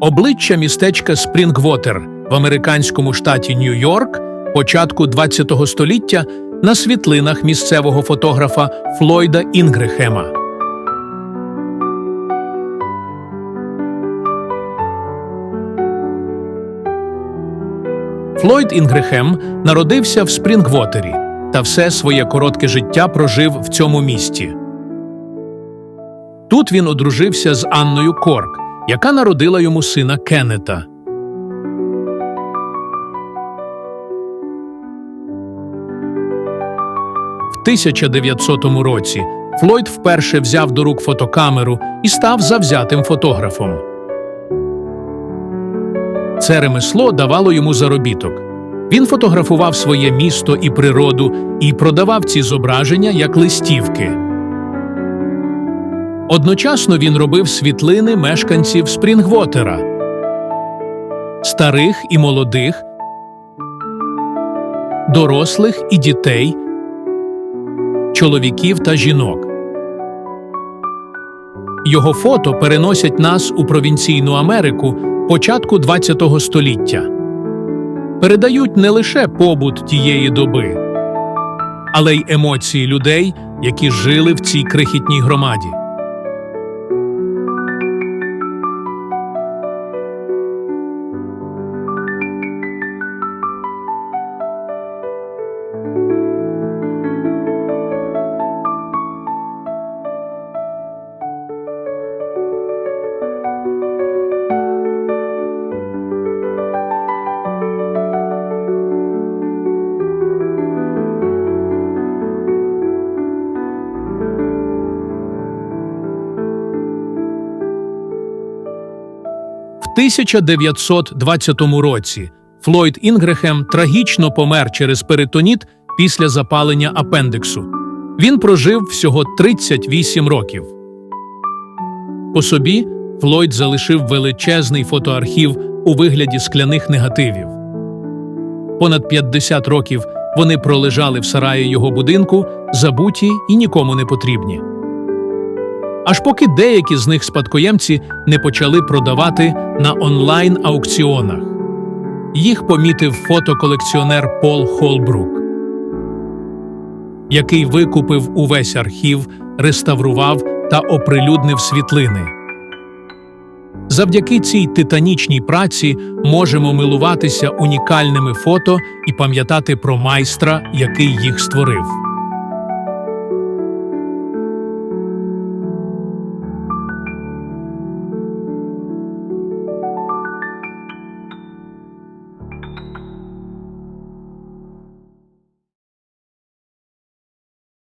Обличчя містечка Спрінгвотер в американському штаті Нью-Йорк початку ХХ століття на світлинах місцевого фотографа Флойда Інгрехема. Флойд Інгрехем народився в Спрінгвотері та все своє коротке життя прожив в цьому місті. Тут він одружився з Анною Корк, яка народила йому сина Кеннета. В 1900 році Флойд вперше взяв до рук фотокамеру і став завзятим фотографом. Це ремесло давало йому заробіток. Він фотографував своє місто і природу і продавав ці зображення як листівки. Одночасно він робив світлини мешканців Спрінгвотера, старих і молодих, дорослих і дітей, чоловіків та жінок. Його фото переносять нас у провінційну Америку початку ХХ століття. Передають не лише побут тієї доби, але й емоції людей, які жили в цій крихітній громаді. 1920 році Флойд Інгрехем трагічно помер через перитоніт після запалення апендиксу. Він прожив всього 38 років. По собі Флойд залишив величезний фотоархів у вигляді скляних негативів. Понад 50 років вони пролежали в сараї його будинку, забуті і нікому не потрібні. Аж поки деякі з них спадкоємці не почали продавати на онлайн-аукціонах. Їх помітив фотоколекціонер Пол Холбрук, який викупив увесь архів, реставрував та оприлюднив світлини. Завдяки цій титанічній праці можемо милуватися унікальними фото і пам'ятати про майстра, який їх створив.